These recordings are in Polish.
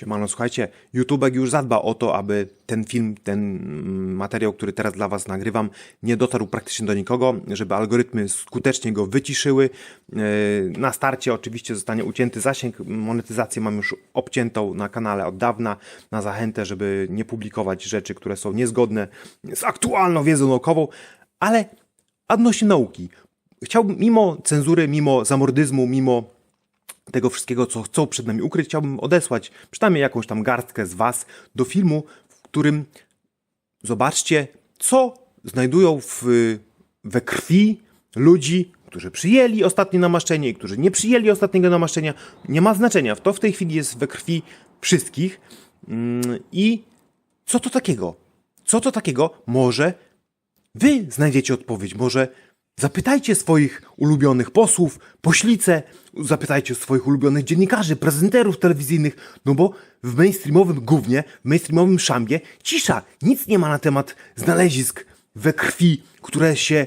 Siemano, słuchajcie, YouTubek już zadba o to, aby ten film, ten materiał, który teraz dla Was nagrywam, nie dotarł praktycznie do nikogo, żeby algorytmy skutecznie go wyciszyły. Yy, Na starcie oczywiście zostanie ucięty zasięg, monetyzację mam już obciętą na kanale od dawna, na zachętę, żeby nie publikować rzeczy, które są niezgodne z aktualną wiedzą naukową, ale odnośnie nauki. Chciałbym, mimo cenzury, mimo zamordyzmu, mimo tego wszystkiego, co chcą przed nami ukryć, chciałbym odesłać przynajmniej jakąś tam garstkę z Was do filmu, w którym zobaczcie, co znajdują w, we krwi ludzi, którzy przyjęli ostatnie namaszczenie i którzy nie przyjęli ostatniego namaszczenia. Nie ma znaczenia. To w tej chwili jest we krwi wszystkich. Mm, I co to takiego? Co to takiego może Wy znajdziecie odpowiedź. Może zapytajcie swoich ulubionych posłów, poślice, zapytajcie swoich ulubionych dziennikarzy, prezenterów telewizyjnych, no bo w mainstreamowym gównie, w mainstreamowym szambie cisza. Nic nie ma na temat znalezisk we krwi, które się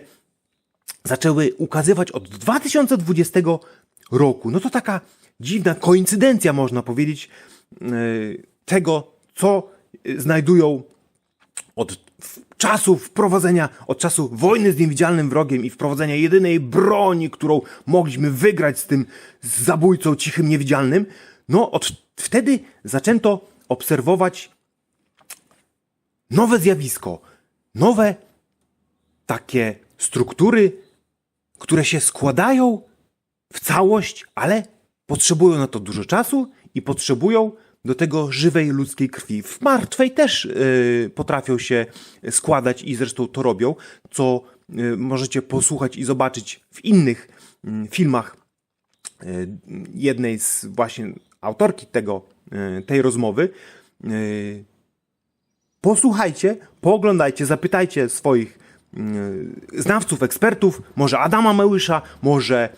zaczęły ukazywać od 2020 roku. No to taka dziwna koincydencja, można powiedzieć, yy, tego, co yy, znajdują od czasu wprowadzenia, od czasu wojny z niewidzialnym wrogiem i wprowadzenia jedynej broni, którą mogliśmy wygrać z tym zabójcą cichym niewidzialnym, no od wtedy zaczęto obserwować nowe zjawisko, nowe takie struktury, które się składają w całość, ale potrzebują na to dużo czasu i potrzebują do tego żywej ludzkiej krwi. W martwej też y, potrafią się składać i zresztą to robią, co y, możecie posłuchać i zobaczyć w innych mm, filmach y, jednej z właśnie autorki tego, y, tej rozmowy. Y, posłuchajcie, pooglądajcie, zapytajcie swoich y, znawców, ekspertów, może Adama Mełysza, może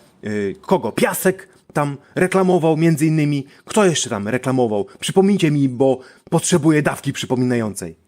kogo Piasek tam reklamował między innymi. Kto jeszcze tam reklamował? Przypomnijcie mi, bo potrzebuję dawki przypominającej.